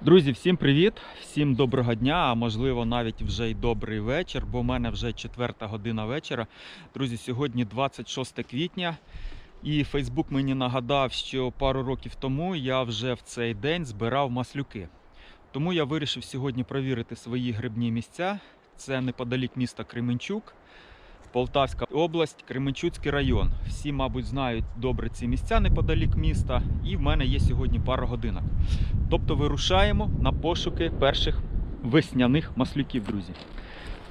Друзі, всім привіт! Всім доброго дня, а можливо навіть вже й добрий вечір, бо в мене вже четверта година вечора. Друзі, сьогодні 26 квітня, і Фейсбук мені нагадав, що пару років тому я вже в цей день збирав маслюки. Тому я вирішив сьогодні провірити свої грибні місця. Це неподалік міста Кременчук, Полтавська область, Кременчуцький район. Всі, мабуть, знають добре ці місця неподалік міста, і в мене є сьогодні пара годинок. Тобто вирушаємо на пошуки перших весняних маслюків, друзі.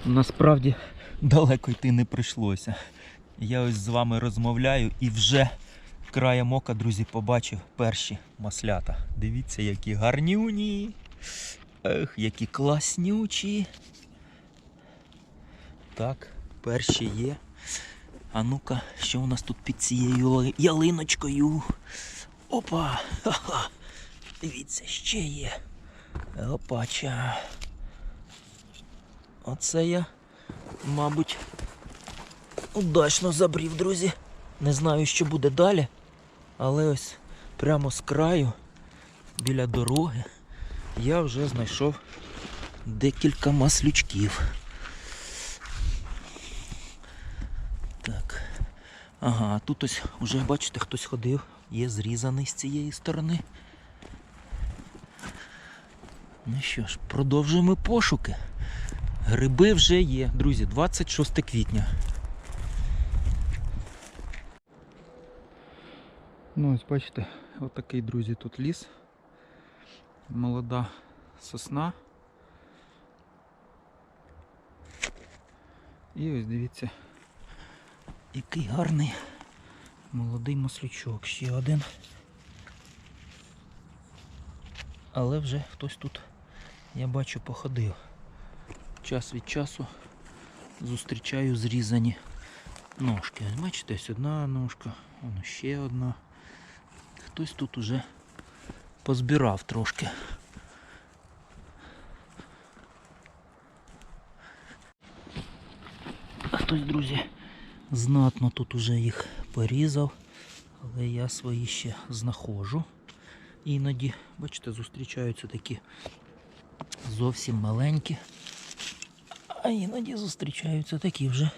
Насправді далеко йти не прийшлося. Я ось з вами розмовляю і вже краєм ока, друзі, побачив перші маслята. Дивіться, які гарнюні. Ех, які класнючі. Так, перші є. А ну-ка, що у нас тут під цією ялиночкою? Опа! Дивіться, ще є. Опача. Оце я, мабуть, удачно забрів, друзі. Не знаю, що буде далі, але ось прямо з краю, біля дороги, я вже знайшов декілька маслючків. Так. Ага, тут ось уже бачите, хтось ходив, є зрізаний з цієї сторони. Ну що ж, продовжуємо пошуки. Гриби вже є, друзі, 26 квітня. Ну, ось бачите, отакий, друзі, тут ліс. Молода сосна. І ось дивіться, який гарний молодий маслючок. Ще один. Але вже хтось тут, я бачу, походив. Час від часу зустрічаю зрізані ножки. Бачите, ось одна ножка, воно ще одна. Хтось тут уже позбирав трошки. А хтось, друзі, знатно тут уже їх порізав, але я свої ще знаходжу. Іноді, бачите, зустрічаються такі зовсім маленькі, а іноді зустрічаються такі вже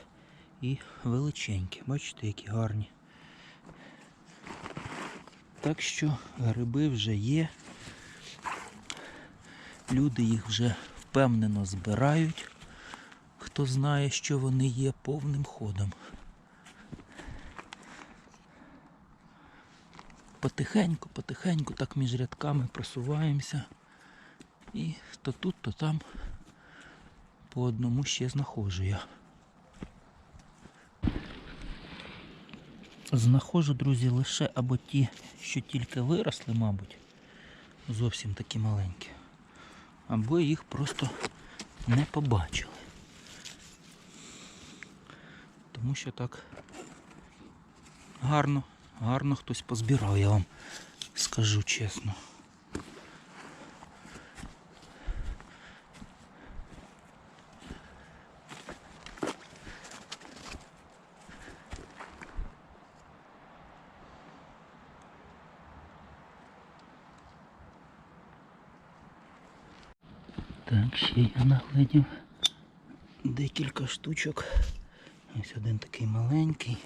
і величенькі. Бачите, які гарні. Так що гриби вже є. Люди їх вже впевнено збирають. Хто знає, що вони є повним ходом. Потихеньку, потихеньку так між рядками просуваємося. І то тут, то там по одному ще знаходжу я. Знаходжу, друзі, лише або ті, що тільки виросли, мабуть, зовсім такі маленькі, або їх просто не побачили. Тому що так гарно, гарно хтось позбирав, я вам скажу чесно. Так, ще я наглядів декілька штучок. Ось один такий маленький.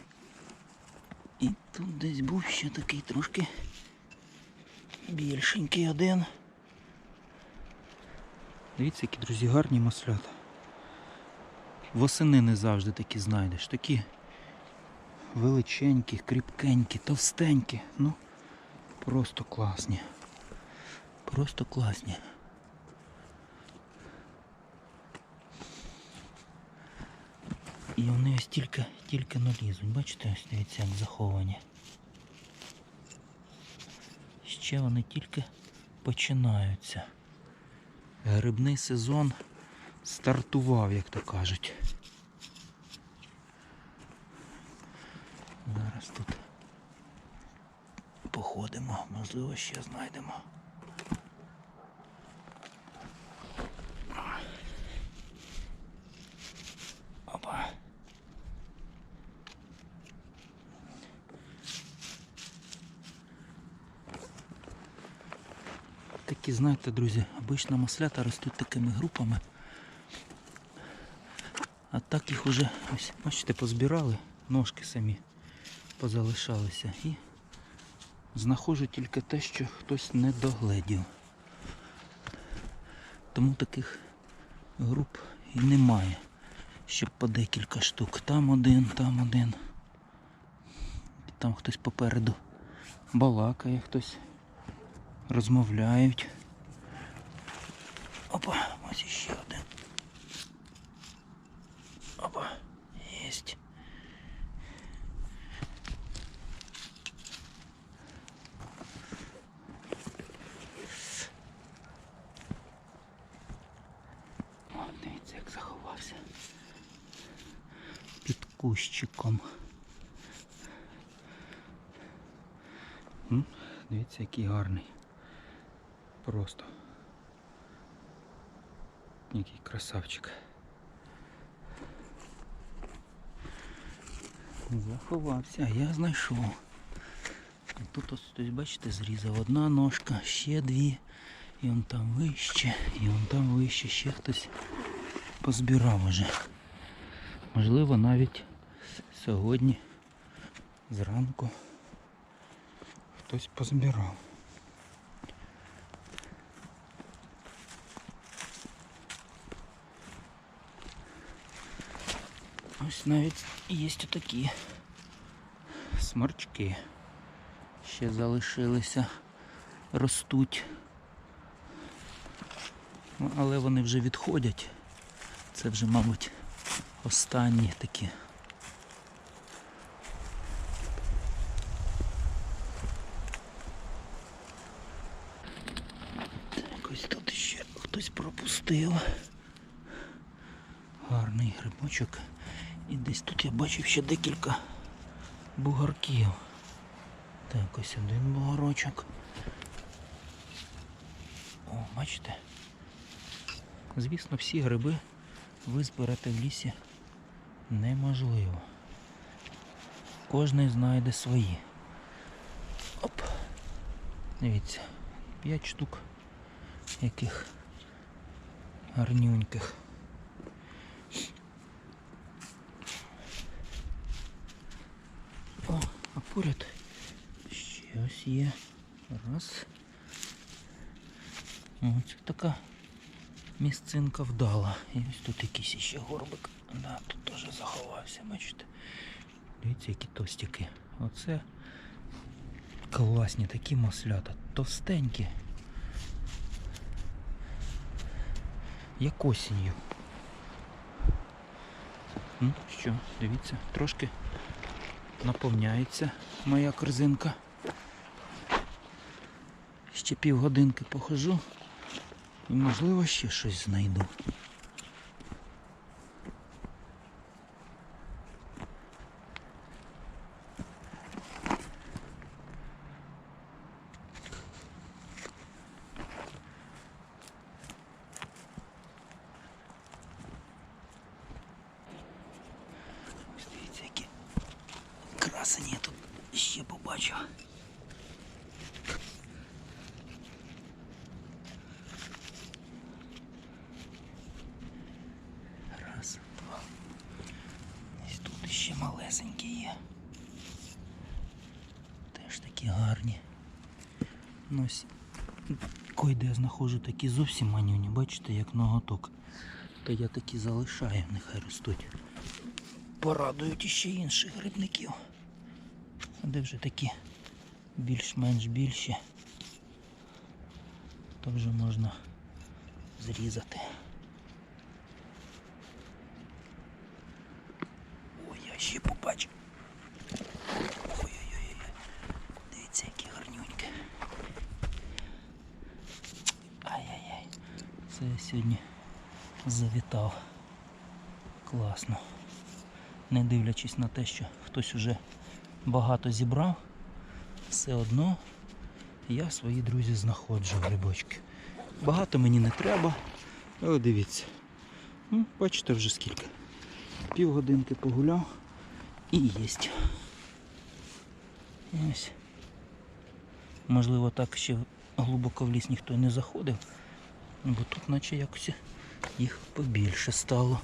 І тут десь був ще такий трошки більшенький один. Дивіться, які друзі гарні маслята. Восени не завжди такі знайдеш. Такі величенькі, кріпкенькі, товстенькі. Ну, просто класні. Просто класні. І вони ось тільки, тільки налізуть. Бачите, ось дивіться, як заховані. Ще вони тільки починаються. Грибний сезон стартував, як то кажуть. Зараз тут походимо, можливо, ще знайдемо. Такі, знаєте, друзі, обично маслята ростуть такими групами. А так їх уже, ось, бачите, позбирали, ножки самі позалишалися. І знаходжу тільки те, що хтось не догледів. Тому таких груп і немає. Щоб по декілька штук. Там один, там один. Там хтось попереду балакає, хтось розмовляють. Опа, ось іще один. Опа, єсть. О, дивіться, як заховався. Під кущиком. Дивіться, який гарний. Просто. Який красавчик. Заховався, я знайшов. Тут ось бачите, зрізав одна ножка, ще дві. І он там вище, і он там вище, ще хтось позбирав уже. Можливо, навіть сьогодні зранку хтось позбирав. Ось навіть є такі сморчки. Ще залишилися, ростуть. Ну, але вони вже відходять. Це вже, мабуть, останні такі. Так, ось тут ще хтось пропустив. Гарний грибочок. І десь тут я бачив ще декілька бугорків. Так, ось один бугорочок. О, бачите? Звісно, всі гриби ви зберете в лісі неможливо. Кожний знайде свої. Оп. Дивіться, 5 штук яких гарнюньких. О, а поряд ще ось є. Раз. О, це така місцинка вдала. І ось тут якийсь ще горбик. Да, тут теж заховався, бачите. Дивіться, які тостики. Оце класні такі маслята. Товстенькі. Як осінню. Ну що, дивіться, трошки наповняється моя корзинка. Ще півгодинки похожу і можливо ще щось знайду. Ось дивіться, які красені я тут ще побачив. Раз, два. Ось тут ще малесенькі є. Теж такі гарні. Ну, ось койде я знаходжу такі зовсім манюні, бачите, як ноготок. То я такі залишаю, нехай ростуть. Порадують іще інших грибників. А де вже такі більш-менш більші, то вже можна зрізати. Ой, я ще побачив. Ой-ой-ой. Дивіться, які гарнюнькі. Ай-яй-яй. Це я сьогодні завітав. Класно. Не дивлячись на те, що хтось уже багато зібрав, все одно я свої друзі знаходжу грибочки. Багато мені не треба. Але дивіться. Ну, бачите вже скільки. Півгодинки погуляв і єсть. Ось. Можливо, так ще глибоко в ліс ніхто не заходив, бо тут наче якось їх побільше стало.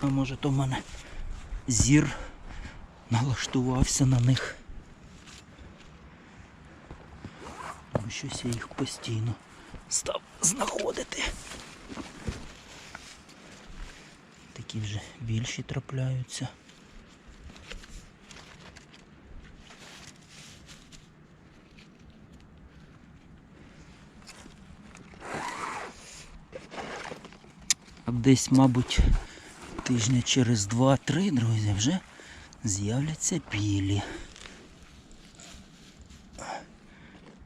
А може то в мене зір налаштувався на них. Бо щось я їх постійно став знаходити. Такі вже більші трапляються. Десь, мабуть, тижня через два-три, друзі, вже з'являться білі.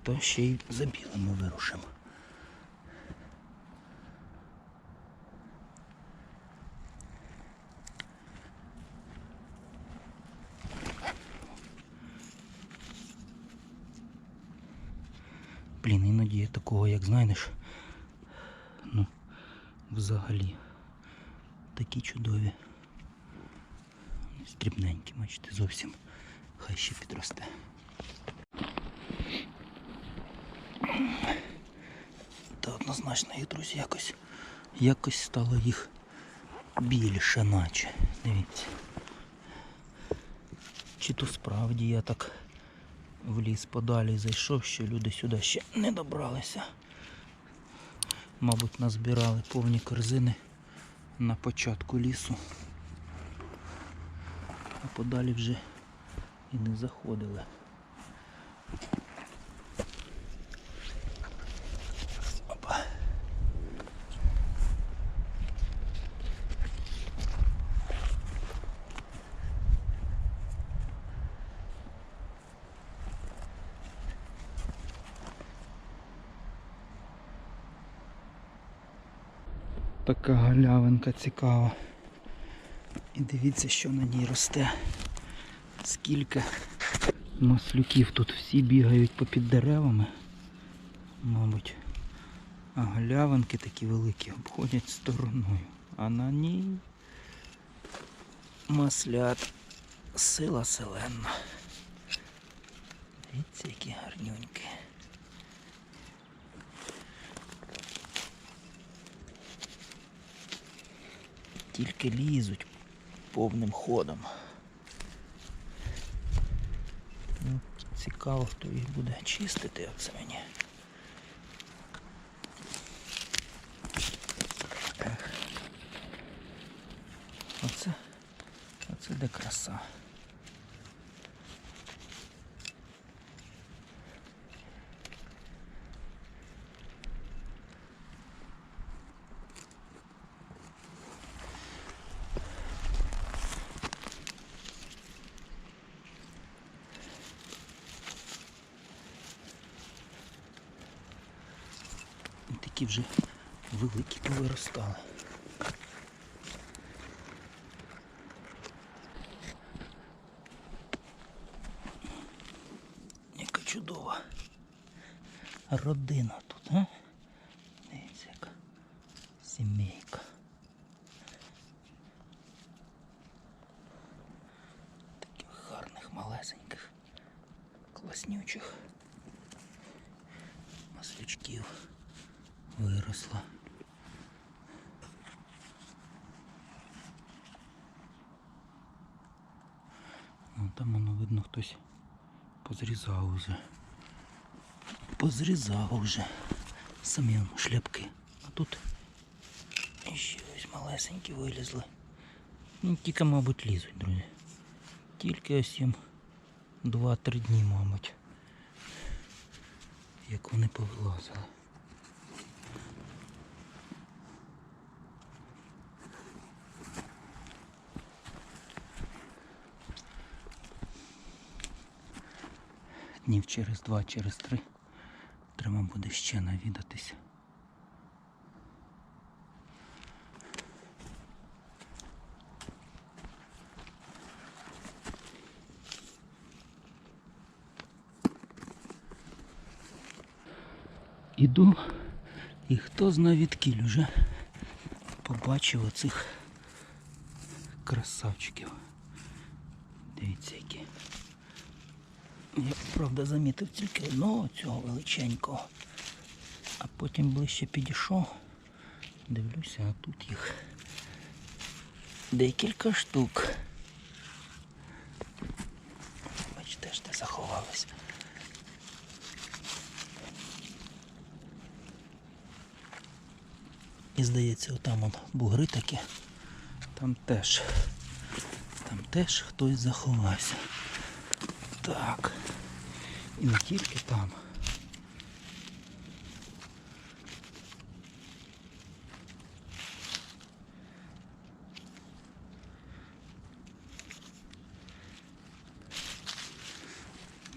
То ще й за білими вирушимо. Блін, іноді я такого, як знаєш, ну, взагалі. Такі чудові. Стрібненькі, бачите, зовсім. Хай ще підросте. Та однозначно їх, друзі, якось, якось стало їх більше, наче. Дивіться. Чи то справді я так в ліс подалі зайшов, що люди сюди ще не добралися. Мабуть, назбирали повні корзини на початку лісу. А подалі вже і не заходили. Така галявинка цікава. І дивіться, що на ній росте. Скільки маслюків тут всі бігають попід деревами. Мабуть. А галявинки такі великі обходять стороною. А на ній маслят сила селенна. Дивіться, які гарнюнькі. Тільки лізуть повним ходом. Ну, цікаво, хто їх буде чистити, оце мені. Оце, оце де краса. І такі вже великі повиростали. Яка чудова родина тут, а? Дивіться, яка сімейка. Таких гарних, малесеньких, класнючих маслячків виросла. Ну, там воно видно хтось позрізав уже. Позрізав вже самі шляпки. А тут ще ось малесенькі вилізли. Ну, тільки, мабуть, лізуть, друзі. Тільки ось їм 2-3 дні, мабуть. Як вони повилазили. Днів через два, через три треба буде ще навідатися. Іду і хто зна відкіль уже побачив оцих красавчиків. Дивіться які Я, правда, замітив тільки одного цього величенького. А потім ближче підійшов. Дивлюся, а тут їх декілька штук. Бачите, ж де заховались. І здається, отам он бугри такі. Там теж. Там теж хтось заховався. Так. І не тільки там.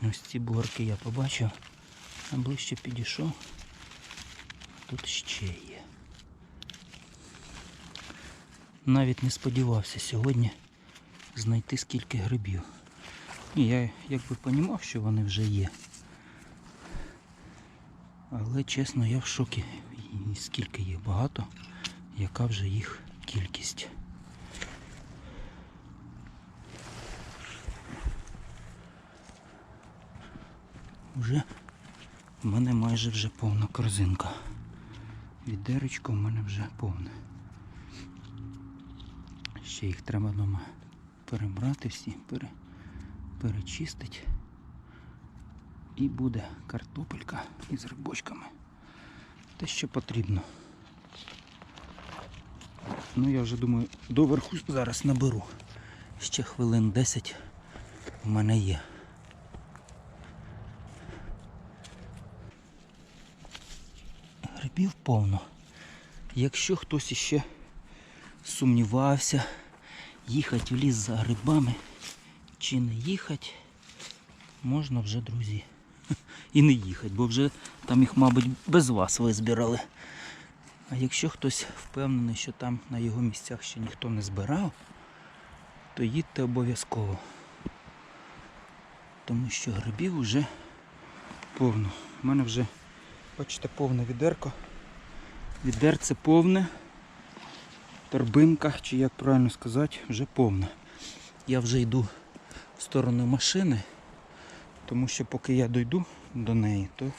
Ось ці бугорки я побачив, а ближче підійшов. Тут ще є. Навіть не сподівався сьогодні знайти скільки грибів. Ні, я якби понімав, що вони вже є. Але чесно, я в шокі. Скільки їх багато, яка вже їх кількість. Вже в мене майже вже повна корзинка. Відеречко в мене вже повне. Ще їх треба вдома перебрати всі, пере, перечистити. І буде картопелька із рибочками. Те, що потрібно. Ну я вже думаю, доверху зараз наберу. Ще хвилин 10 в мене є. Грибів повно. Якщо хтось іще сумнівався, їхати в ліс за грибами чи не їхати, можна вже, друзі, і не їхати, бо вже там їх, мабуть, без вас визбирали. А якщо хтось впевнений, що там на його місцях ще ніхто не збирав, то їдьте обов'язково. Тому що грибів вже повно. У мене вже, бачите, повне відерко. Відерце повне. Торбинка, чи як правильно сказати, вже повна. Я вже йду сторону машини, тому що поки я дойду до неї, то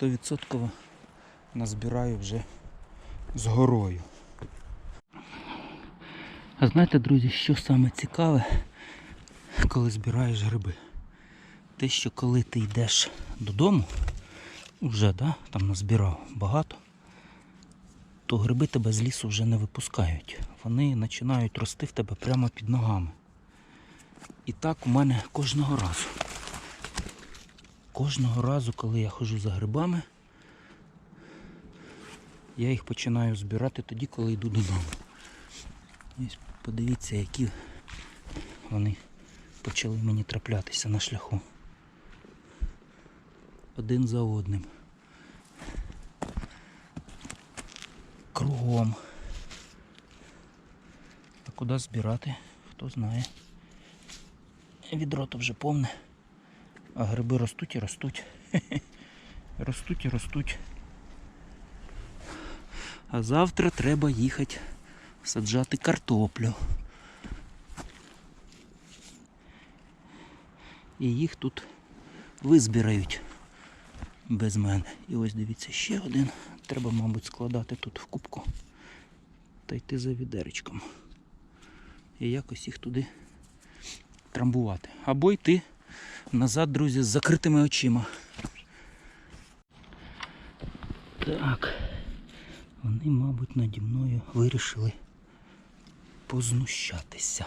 100% назбираю вже з горою. А знаєте, друзі, що саме цікаве, коли збираєш гриби? Те, що коли ти йдеш додому, вже да, там назбирав багато, то гриби тебе з лісу вже не випускають. Вони починають рости в тебе прямо під ногами. І так у мене кожного разу. Кожного разу, коли я ходжу за грибами, я їх починаю збирати тоді, коли йду додому. Ось подивіться, які вони почали мені траплятися на шляху. Один за одним. Кругом. А куди збирати, хто знає. Відро то вже повне. А гриби ростуть і ростуть. Ростуть і ростуть. А завтра треба їхати саджати картоплю. І їх тут визбирають без мене. І ось дивіться ще один. Треба, мабуть, складати тут в кубку та йти за відеречком. І якось їх туди трамбувати. Або йти назад, друзі, з закритими очима. Так. Вони, мабуть, наді мною вирішили познущатися.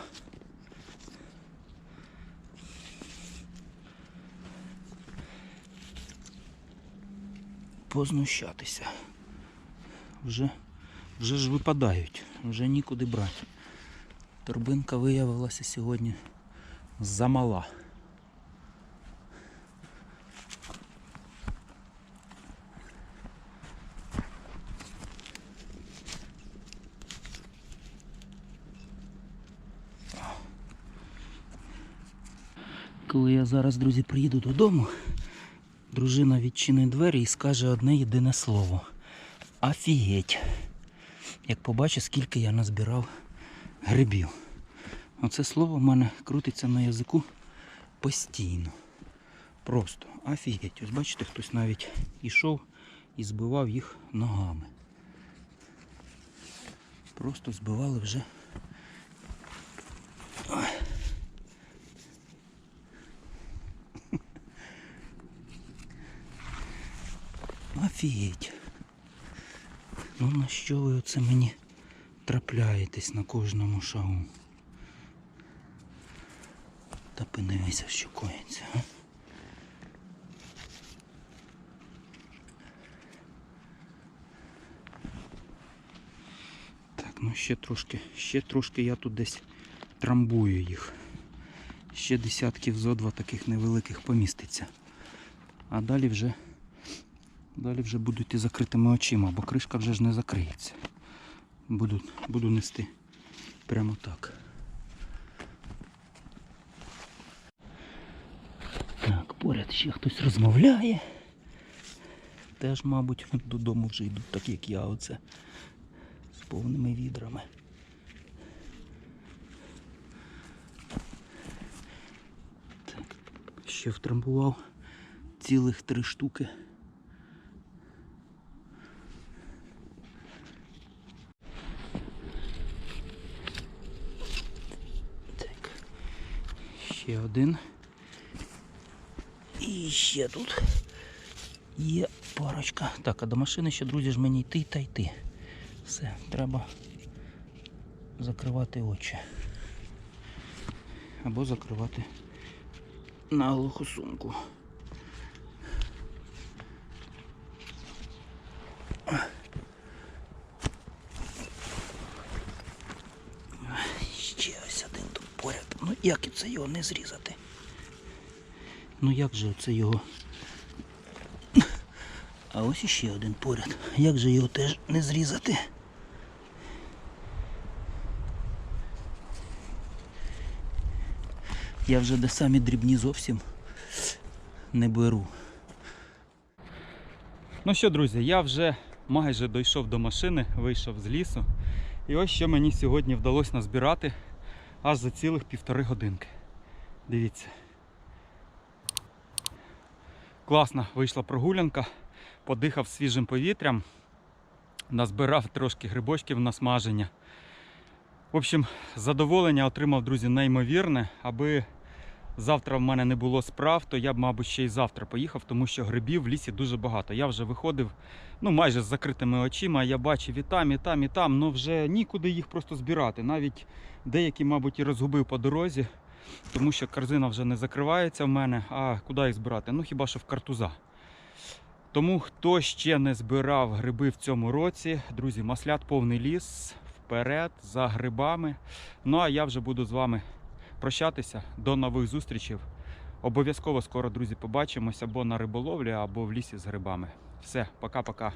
Познущатися. Вже, вже ж випадають, вже нікуди брати. Торбинка виявилася сьогодні замала. Коли я зараз, друзі, приїду додому, дружина відчинить двері і скаже одне єдине слово. Офігеть! Як побачить, скільки я назбирав грибів. Оце слово в мене крутиться на язику постійно. Просто офігеть. Ось бачите, хтось навіть ішов і збивав їх ногами. Просто збивали вже. Офігеть. Ну на що ви оце мені трапляєтесь на кожному шагу? Та подивися, що коїться? Так, ну ще трошки, ще трошки я тут десь трамбую їх. Ще десятків зо два таких невеликих поміститься. А далі вже, далі вже будуть і закритими очима, бо кришка вже ж не закриється. Буду, буду нести прямо так. Так, поряд ще хтось розмовляє. Теж, мабуть, додому вже йдуть, так як я оце. З повними відрами. Так, ще втрамбував цілих три штуки. Так. Ще один. І ще тут є парочка. Так, а до машини ще, друзі, ж мені йти та йти. Все, треба закривати очі. Або закривати наглуху сумку. Ще ось один тут поряд. Ну як це його не зрізати? Ну як же це його? А ось іще один поряд. Як же його теж не зрізати? Я вже де самі дрібні зовсім не беру. Ну що, друзі, я вже майже дійшов до машини, вийшов з лісу. І ось що мені сьогодні вдалося назбирати аж за цілих півтори годинки. Дивіться. Класна вийшла прогулянка, подихав свіжим повітрям, назбирав трошки грибочків на смаження. В общем, задоволення отримав, друзі, неймовірне. Аби завтра в мене не було справ, то я б, мабуть, ще й завтра поїхав, тому що грибів в лісі дуже багато. Я вже виходив ну, майже з закритими очима. Я бачив і там, і там, і там, але вже нікуди їх просто збирати. Навіть деякі, мабуть, і розгубив по дорозі, тому що корзина вже не закривається в мене. А куди їх збирати? Ну хіба що в картуза. Тому хто ще не збирав гриби в цьому році, друзі, маслят повний ліс, вперед, за грибами. Ну а я вже буду з вами прощатися. До нових зустрічей. Обов'язково скоро, друзі, побачимося або на риболовлі, або в лісі з грибами. Все, пока-пока.